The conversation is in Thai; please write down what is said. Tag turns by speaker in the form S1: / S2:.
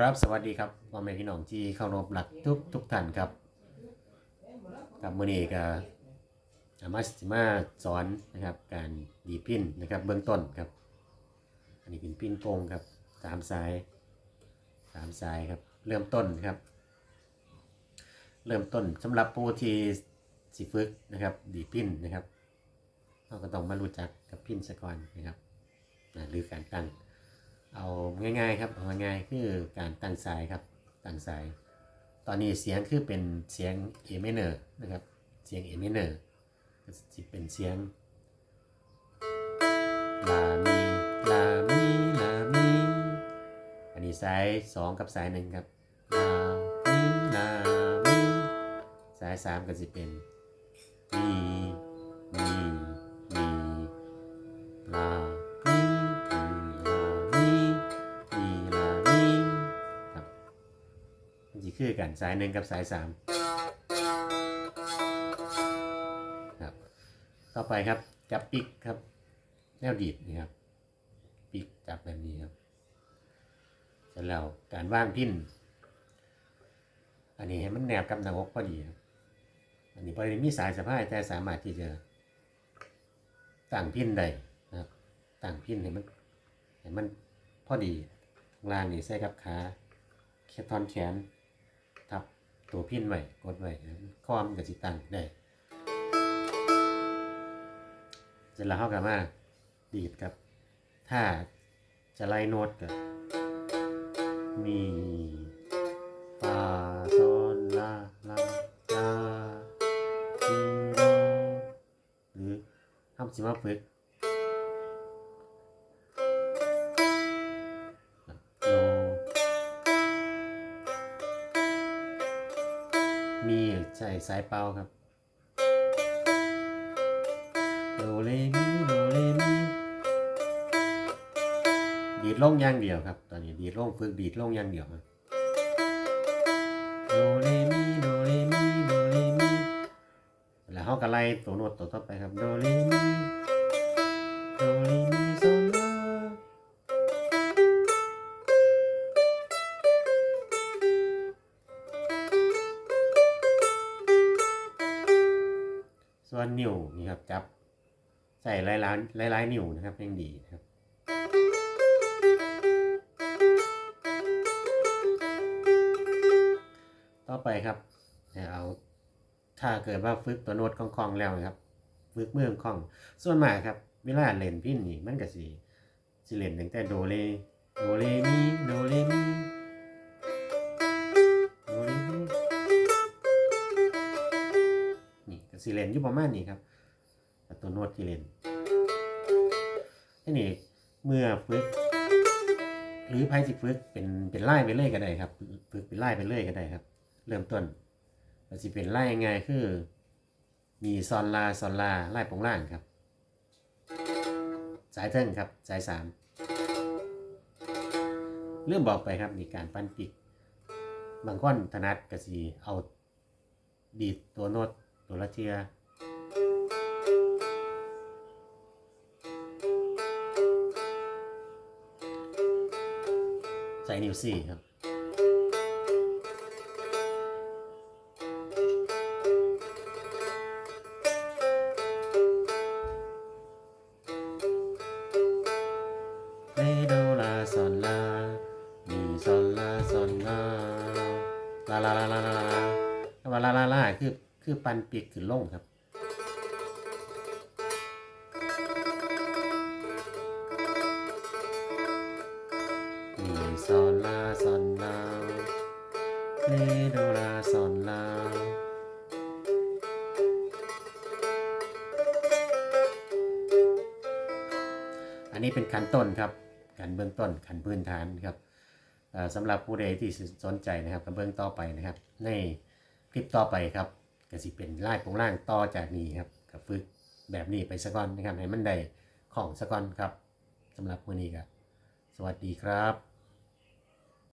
S1: ครับสวัสดีครับพ่อแม่พี่น้องที่เคารพหลักทุกทุกท่านครับครับมือนี้ก็อามาสิมาสอนนะครับการดีพินนะครับเบื้องต้นครับ อันนี้เป็นพินโปงครับสามสายสามสายครับเริ่มต้นครับ เริ่มต้นสำหรับผู้ที่สิฝึกนะครับดีพินนะครับเราก็ต้องมารู้จักกับพินซะก่อนนะครับหรือการตั้ง เอาง่ายๆครับเอาง่ายๆคือการตั้งสายครับตั้งสาย ตอนนี้เสียงคือเป็นเสียง A minor นะครับเสียง A minor ก็จะเป็นเสียงลามีลามีลามีอันนี้สายสองกับสายหนึ่งครับลามีลามีสายสามก็จะเป็นมีมีมีลา มันจะคือกันสายหนึ่งกับสายสามครับ ต่อไปครับจับปิกครับ แนวดีดนี่ครับปิกจับแบบนี้ครับเสร็จแล้วการว่างพินอันนี้ให้มันแนบกับหน้าอกพอดีครับอันนี้พอดีมีสายสะพายแต่สามารถที่จะตั้งพินได้นะครับตั้งพินให้มันให้มันพอดีล่างนี่ใส่กับขาแค่ทอนแขน ตัวพินไว้กดไว้ครับข้อมันก็สิตั้งได้เสร็จแล้วเขาก็มาดีดครับ ถ้าจะไล่โน้ตก็มีฟาโซลลาลาลาซีโดหรือทำสิมาฝึก ใช่สายเป่าครับโดเรมีโดเรมีดีดลงอย่างเดียวครับ ตอนนี้ดีดลงฝึกดีดลงอย่างเดียวครับโดเรมีโดเรมีโดเรมีแล้วเขาก็ไล่ตัวโน้ตตัวต่อไปครับโดเรมีโดเรมีโซ ส่วนนิ้วนี่ครับจับใส่หลายล้านหลายหลายๆนิ้วนะครับยังดีนะครับต่อไปครับเอาถ้าเกิดว่าฝึกตัวโน้ตคล่องๆแล้วนะครับฝึกมือคล่องส่วนมากครับเวลาเล่นพินนี่มันก็สิสิเล่นตั้งแต่โดเรโดเรมีโดเรมี นี่นอยู่ประมาณนี้ครับตัวโน้ตที่เล่นนี้เมื่อฝึกหรือไพ่สิฝึกเป็นเป็นไล่ไปเรื่อยก็ได้ครับฝึกเป็นไล่ไปเรื่อยก็ได้ครับ เริ่มต้นมันสิเป็นไล่ยังไงคือ มีซอนลาซอนลาไล่ปงล่างครับ สายเทิงครับ สายสามเริ่มบอกไปครับมีการปั้นปิก บางคนถนัดก็สีเอาดีดตัวโน้ตตัวละเทีย ใส่นิ้วสี่ครับ เรโดลาซอนลา มีซอนลาซอนลา ลาลาลาลาลาลาคำว่าลาลาลาคือคือปันปีกขึ้นลงครับ ซอนลาซอนลาเรโดลาซอนลาอันนี้เป็นขั้นต้นครับการเบื้องต้นขั้นพื้นฐานครับสำหรับผู้ใดที่สนใจนะครับกับเบื้องต่อไปนะครับ ในคลิปต่อไปครับก็สิเป็นไล่ปงล่างต่อจากนี้ครับกับฝึกแบบนี้ไปสักก่อนนะครับให้มันได้ของสักก่อนครับสำหรับวันนี้ครับสวัสดีครับ